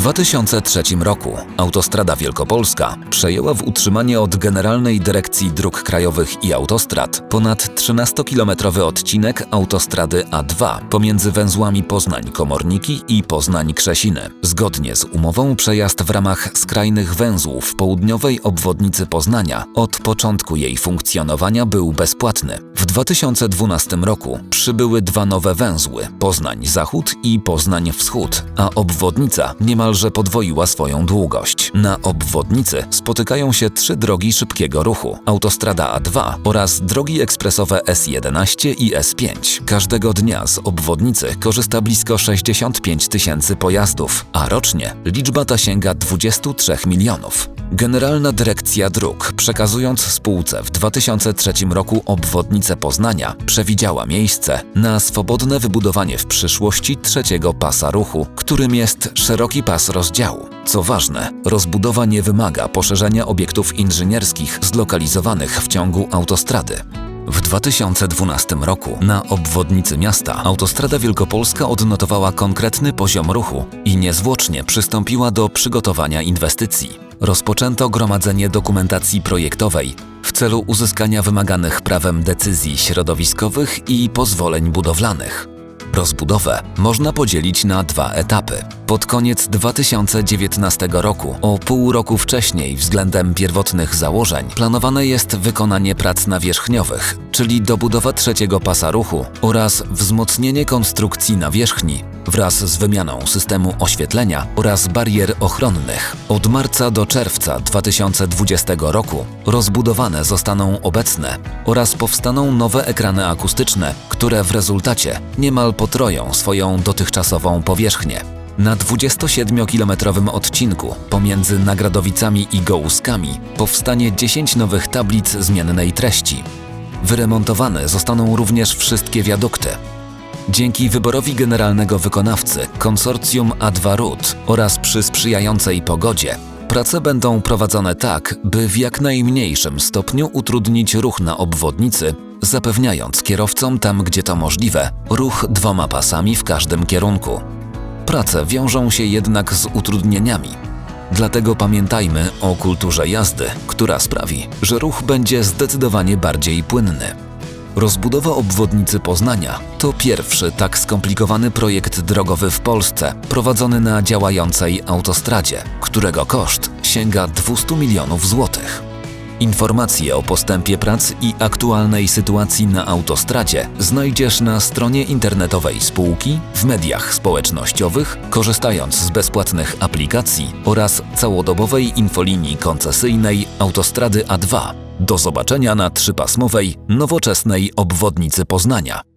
2003 roku Autostrada Wielkopolska przejęła w utrzymanie od Generalnej Dyrekcji Dróg Krajowych i Autostrad ponad 13-kilometrowy odcinek autostrady A2 pomiędzy węzłami Poznań-Komorniki i Poznań-Krzesiny. Zgodnie z umową przejazd w ramach skrajnych węzłów południowej obwodnicy Poznania od początku jej funkcjonowania był bezpłatny. W 2012 roku przybyły dwa nowe węzły Poznań Zachód i Poznań Wschód, a obwodnica niemalże podwoiła swoją długość. Na obwodnicy spotykają się trzy drogi szybkiego ruchu: autostrada A2 oraz drogi ekspresowe S11 i S5. Każdego dnia z obwodnicy korzysta blisko 65 tysięcy pojazdów, a rocznie liczba ta sięga 23 milionów. Generalna Dyrekcja Dróg, przekazując spółce w 2003 roku obwodnicę Poznania, przewidziała miejsce na swobodne wybudowanie w przyszłości trzeciego pasa ruchu, którym jest szeroki pas rozdziału. Co ważne, rozbudowa nie wymaga poszerzenia obiektów inżynierskich zlokalizowanych w ciągu autostrady. W 2012 roku na obwodnicy miasta Autostrada Wielkopolska odnotowała konkretny poziom ruchu i niezwłocznie przystąpiła do przygotowania inwestycji. Rozpoczęto gromadzenie dokumentacji projektowej celu uzyskania wymaganych prawem decyzji środowiskowych i pozwoleń budowlanych. Rozbudowę można podzielić na dwa etapy. Pod koniec 2019 roku, o pół roku wcześniej względem pierwotnych założeń, planowane jest wykonanie prac nawierzchniowych, czyli dobudowa trzeciego pasa ruchu oraz wzmocnienie konstrukcji nawierzchni wraz z wymianą systemu oświetlenia oraz barier ochronnych. Od marca do czerwca 2020 roku rozbudowane zostaną obecne oraz powstaną nowe ekrany akustyczne, które w rezultacie niemal potroją swoją dotychczasową powierzchnię. Na 27-kilometrowym odcinku pomiędzy Nagradowicami i Gołuskami powstanie 10 nowych tablic zmiennej treści. Wyremontowane zostaną również wszystkie wiadukty. Dzięki wyborowi generalnego wykonawcy konsorcjum A2 RUT oraz przy sprzyjającej pogodzie prace będą prowadzone tak, by w jak najmniejszym stopniu utrudnić ruch na obwodnicy, zapewniając kierowcom tam, gdzie to możliwe, ruch dwoma pasami w każdym kierunku. Prace wiążą się jednak z utrudnieniami. Dlatego pamiętajmy o kulturze jazdy, która sprawi, że ruch będzie zdecydowanie bardziej płynny. Rozbudowa obwodnicy Poznania to pierwszy tak skomplikowany projekt drogowy w Polsce prowadzony na działającej autostradzie, którego koszt sięga 200 milionów złotych. Informacje o postępie prac i aktualnej sytuacji na autostradzie znajdziesz na stronie internetowej spółki, w mediach społecznościowych, korzystając z bezpłatnych aplikacji oraz całodobowej infolinii koncesyjnej Autostrady A2. Do zobaczenia na trzypasmowej, nowoczesnej obwodnicy Poznania.